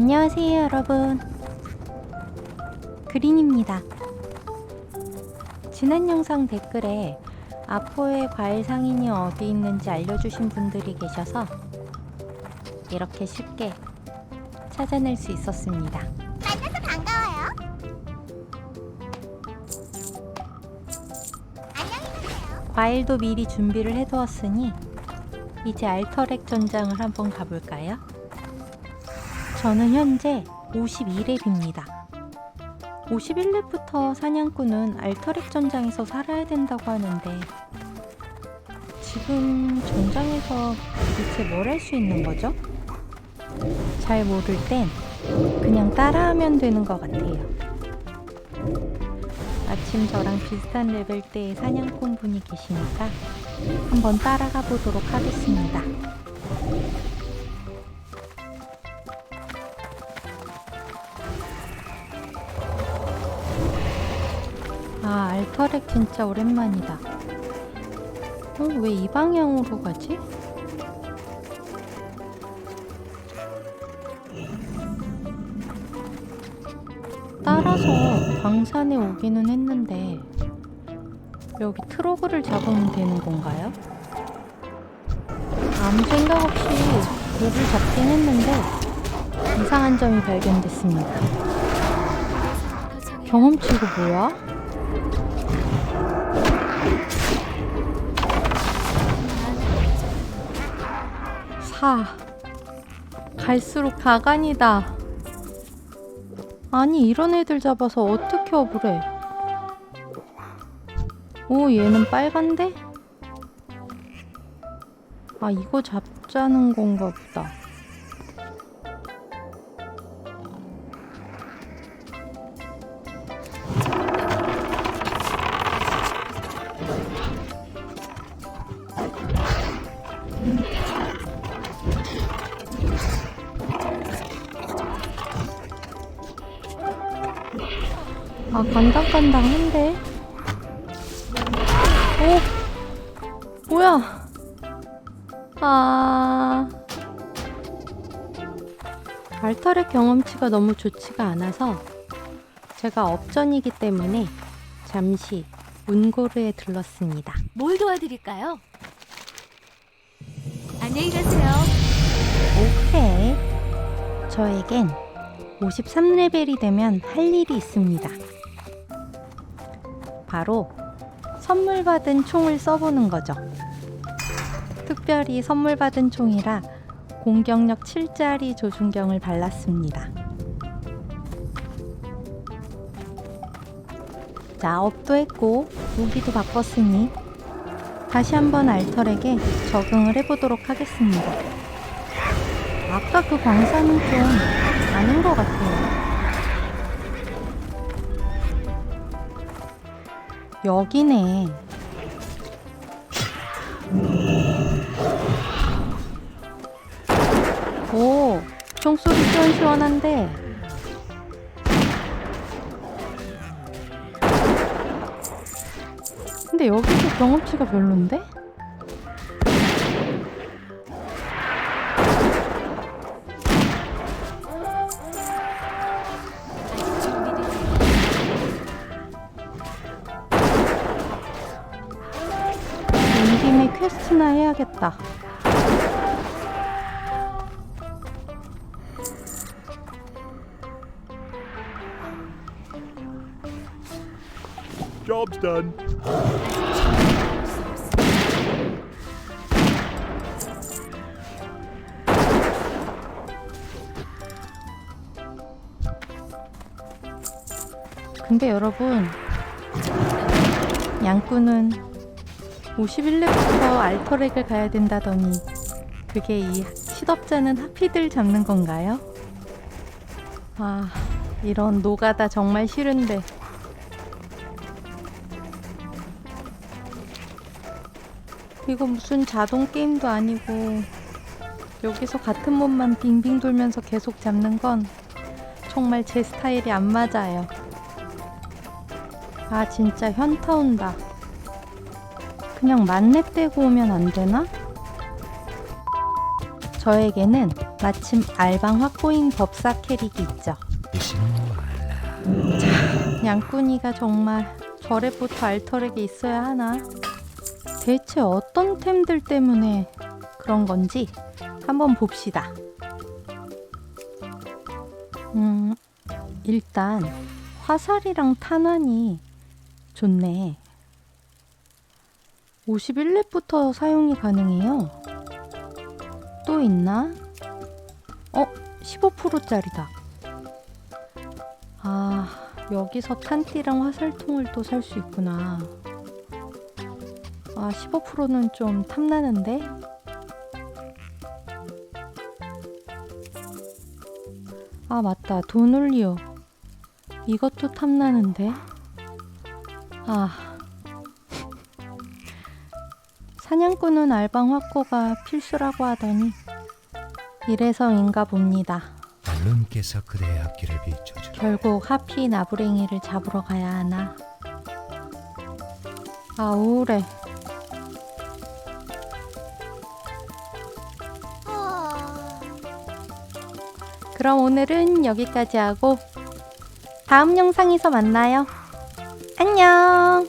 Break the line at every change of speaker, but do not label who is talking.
안녕하세요, 여러분. 그린입니다. 지난 영상 댓글에 아포의 과일 상인이 어디 있는지 알려주신 분들이 계셔서 이렇게 쉽게 찾아낼 수 있었습니다.
만나서 반가워요. 안녕히 계세요.
과일도 미리 준비를 해두었으니 이제 알터렉 전장을 한번 가볼까요? 저는 현재 52렙입니다. 51렙부터 사냥꾼은 알터렉 전장에서 살아야 된다고 하는데 지금 전장에서 대체 뭘 할 수 있는 거죠? 잘 모를 땐 그냥 따라하면 되는 것 같아요. 마침 저랑 비슷한 레벨대의 사냥꾼 분이 계시니까 한번 따라가 보도록 하겠습니다. 알터렉 진짜 오랜만이다. 어, 왜 이 방향으로 가지? 따라서 광산에 오기는 했는데 여기 트로그를 잡으면 되는 건가요? 아무 생각 없이 몹을 잡긴 했는데 이상한 점이 발견됐습니다. 경험치고 뭐야? 사 갈수록 가관이다. 아니 이런 애들 잡아서 어떻게 업을 해? 오 얘는 빨간데? 아 이거 잡자는 건가 보다. 아 간당간당한데? 오 뭐야? 아 알타렉 경험치가 너무 좋지가 않아서 제가 업전이기 때문에 잠시 운고르에 들렀습니다.
뭘 도와드릴까요? 안녕히 가세요.
오케이. 저에겐 53레벨이 되면 할 일이 있습니다. 바로 선물 받은 총을 써보는 거죠. 특별히 선물 받은 총이라 공격력 7짜리 조준경을 발랐습니다. 자, 업도 했고 무기도 바꿨으니 다시 한번 알털에게 적응을 해보도록 하겠습니다. 아까 그 광산은 좀 아닌 것 같아요. 여기네. 오, 총소리 시원시원한데. 근데 여기도 경험치가 별론데? 퀘스트나 해야겠다.
Job's done.
근데 여러분, 양꾼은 51렙부터 알터렉을 가야 된다더니 그게 이 시덥잖은 하피들 잡는 건가요? 아, 이런 노가다 정말 싫은데. 이거 무슨 자동 게임도 아니고 여기서 같은 몸만 빙빙 돌면서 계속 잡는 건 정말 제 스타일이 안 맞아요. 아 진짜 현타 온다. 그냥 만렙 떼고 오면 안 되나? 저에게는 마침 알방 확보인 법사 캐릭이 있죠. 양꾼이가 정말 저랩부터 알터렉에 있어야 하나? 대체 어떤 템들 때문에 그런 건지 한번 봅시다. 음, 일단 화살이랑 탄환이 좋네. 51렙부터 사용이 가능해요. 또 있나? 어, 15%짜리다. 아, 여기서 탄띠랑 화살통을 또 살 수 있구나. 아, 15%는 좀 탐나는데? 아, 맞다. 돈올리오. 이것도 탐나는데? 아. 사냥꾼은 알방 확보가 필수라고 하더니 이래서인가 봅니다.
발론께서 그대의 앞길을 비춰주
결국 하피 나부랭이를 잡으러 가야 하나? 아 우울해.
어...
그럼 오늘은 여기까지 하고 다음 영상에서 만나요. 안녕.